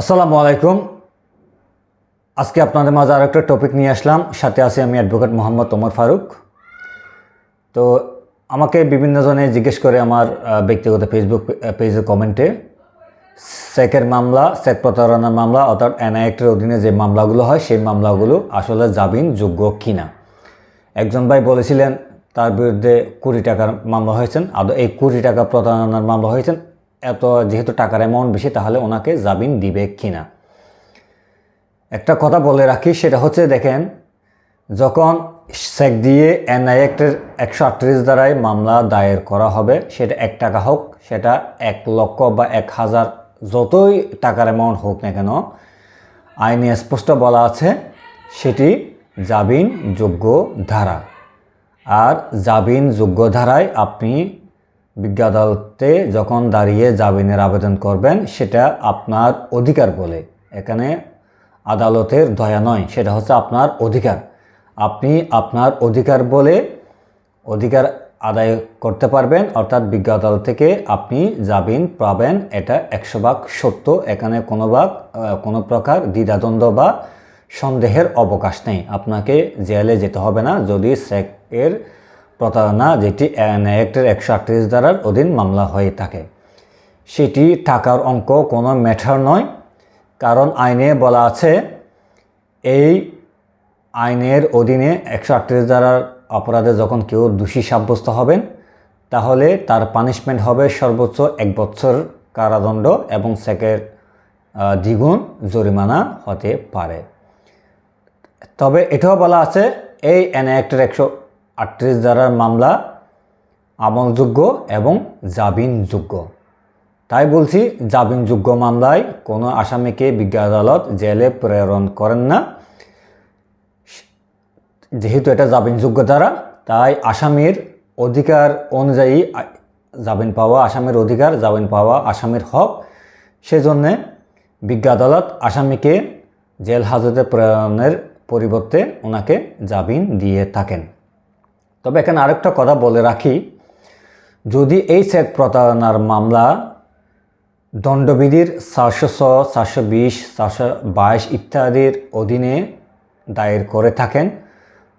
আসসালামু আলাইকুম। আজকে আপনাদের মাঝে আরও একটা টপিক নিয়ে আসলাম। সাথে আছি আমি অ্যাডভোকেট মোহাম্মদ ওমর ফারুক। তো আমাকে বিভিন্ন জনে জিজ্ঞেস করে আমার ব্যক্তিগত ফেসবুক পেজের কমেন্টে সেকের মামলা সেক প্রতারণার মামলা, অর্থাৎ এনআইএক্টের অধীনে যে মামলাগুলো হয়, সেই মামলাগুলো আসলে জামিন যোগ্য কিনা? একজন ভাই বলেছিলেন, তার বিরুদ্ধে কোটি টাকার মামলা হয়েছেন। আদৌ এই কোটি টাকা প্রতারণার মামলা হয়েছেন? এত যেহেতু টাকার অ্যামাউন্ট বেশি, তাহলে ওনাকে জামিন দিবে কি না একটা কথা বলে রাখি, সেটা হচ্ছে দেখেন, যখন সেক দিয়ে এনআই অ্যাক্টের একশো আটত্রিশ দ্বারাই মামলা দায়ের করা হবে, সেটা এক টাকা হোক, সেটা এক লক্ষ বা এক হাজার যতই টাকার অ্যামাউন্ট হোক না কেন, আইনে স্পষ্ট বলা আছে, সেটি জামিন যোগ্য ধারা। আর জামিন যোগ্য ধারায় আপনি বিজ্ঞ আদালতে যখন দাঁড়িয়ে জামিনের আবেদন করবেন, সেটা আপনার অধিকার বলে। এখানে আদালতের দয়া নয়, সেটা হচ্ছে আপনার অধিকার। আপনি আপনার অধিকার বলে অধিকার আদায় করতে পারবেন, অর্থাৎ বিজ্ঞ আদালত থেকে আপনি জামিন পাবেন। এটা একশো ভাগ সত্য। এখানে কোনো ভাগ কোনো প্রকার দ্বিধাদ্বন্দ্ব বা সন্দেহের অবকাশ নেই। আপনাকে জেলে যেতে হবে না। যদি সেক এর প্রতারণা, যেটি অ্যাক্টের একশো আটত্রিশ ধারার অধীন মামলা হয়ে থাকে। সেটি টাকার অঙ্ক কোনো ম্যাটার নয়, কারণ আইনে বলা আছে, এই আইনের অধীনে একশো আটত্রিশ ধারার অপরাধে যখন কেউ দোষী সাব্যস্ত হবেন, তাহলে তার পানিশমেন্ট হবে সর্বোচ্চ এক বছর কারাদণ্ড এবং সেকের দ্বিগুণ জরিমানা হতে পারে। তবে এটাও বলা আছে, এই এন অ্যাক্টের একশো আটত্রিশ ধারার মামলা আমলযোগ্য এবং জামিনযোগ্য। তাই বলছি, জামিনযোগ্য মামলায় কোনো আসামিকে বিজ্ঞ আদালত জেলে প্রেরণ করেন না। যেহেতু এটা জামিনযোগ্য দ্বারা তাই আসামির অধিকার অনুযায়ী জামিন পাওয়া, আসামির অধিকার, জামিন পাওয়া আসামির হক। সেজন্যে বিজ্ঞ আদালত আসামিকে জেল হাজতে প্রেরণের পরিবর্তে ওনাকে জামিন দিয়ে থাকেন। তবে এখানে আরেকটা কথা বলে রাখি। যদি এই চেক প্রতারণার মামলা দণ্ডবিধির চারশো ছ, চারশো বিশ, চারশো বাইশ ইত্যাদির অধীনে দায়ের করে থাকেন,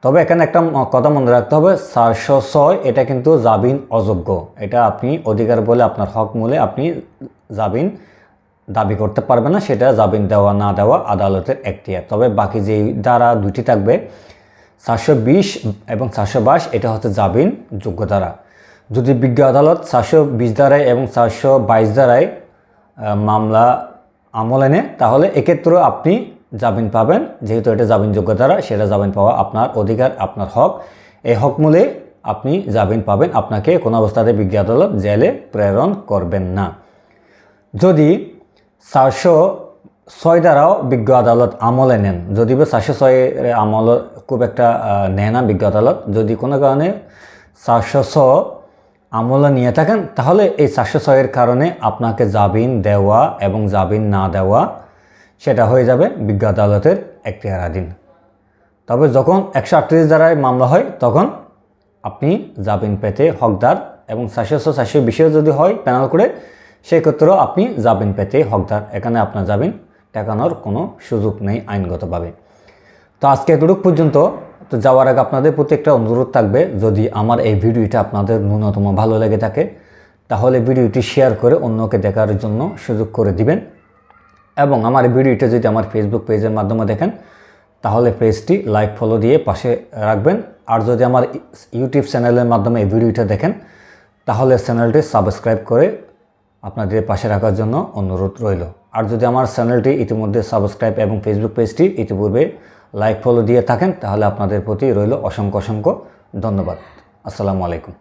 তবে এখানে একটা কথা মনে রাখতে হবে, চারশো ছয় এটা কিন্তু জামিন অযোগ্য। এটা আপনি অধিকার বলে আপনার হক মূলে আপনি জামিন দাবি করতে পারবেন না, সেটা জামিন দেওয়া না দেওয়া আদালতের এখতিয়ার তবে বাকি যেই দ্বারা দুটি থাকবে চারশো বিশ এবং চারশো বাইশ এটা হচ্ছে জামিন যোগ্য ধারা। যদি বিজ্ঞ আদালত চারশো বিশ ধারায় এবং চারশো বাইশ আহ, মামলা আমল এনে তাহলে এক্ষেত্রেও আপনি জামিন পাবেন। যেহেতু এটা জামিনযোগ্য ধারা সেটা জামিন পাওয়া আপনার অধিকার আপনার হক। এই হক মূলে আপনি জামিন পাবেন। আপনাকে কোনো অবস্থাতে বিজ্ঞ আদালত জেলে প্রেরণ করবেন না। যদি চারশো ছয় দ্বারাও বিজ্ঞ আদালত আমলে নেন। যদি বা চারশো ছয় আমল খুব একটা নেয় না বিজ্ঞ আদালত। যদি কোনো কারণে চারশো ছ আমলে নিয়ে থাকেন, তাহলে এই চারশো ছয়ের কারণে আপনাকে জামিন দেওয়া এবং জামিন না দেওয়া, সেটা হয়ে যাবে বিজ্ঞ আদালতের এখতিয়ারাধীন। তবে যখন একশো আটত্রিশ দ্বারায় মামলা হয়, তখন আপনি জামিন পেতে হকদার এবং চারশো চারশো বিশেও যদি হয় প্যানাল করে সেক্ষেত্রেও আপনি জামিন পেতে হকদার। এখানে আপনার জামিন টেকানোর কোনো সুযোগ নেই আইনগতভাবে। তো আজকে এতটুকু পর্যন্ত। তো যাওয়ার আগে আপনাদের প্রতি একটা অনুরোধ থাকবে, যদি আমার এই ভিডিওটা আপনাদের ন্যূনতম ভালো লেগে থাকে, তাহলে ভিডিওটি শেয়ার করে অন্যকে দেখার জন্য সুযোগ করে দিবেন। এবং আমার ভিডিওটা যদি আমার ফেসবুক পেজের মাধ্যমে দেখেন, তাহলে পেজটি লাইক ফলো দিয়ে পাশে রাখবেন। আর যদি আমার ইউটিউব চ্যানেলের মাধ্যমে এই ভিডিওটা দেখেন, তাহলে চ্যানেলটি সাবস্ক্রাইব করে আপনাদের পাশে রাখার জন্য অনুরোধ রইল। আর যদি আমার চ্যানেলটি ইতিমধ্যে সাবস্ক্রাইব এবং ফেসবুক পেজটি ইতিপূর্বে লাইক ফলো দিয়ে থাকেন, তাহলে আপনাদের প্রতি রইল অসংখ্য অসংখ্য ধন্যবাদ। আসসালামু আলাইকুম।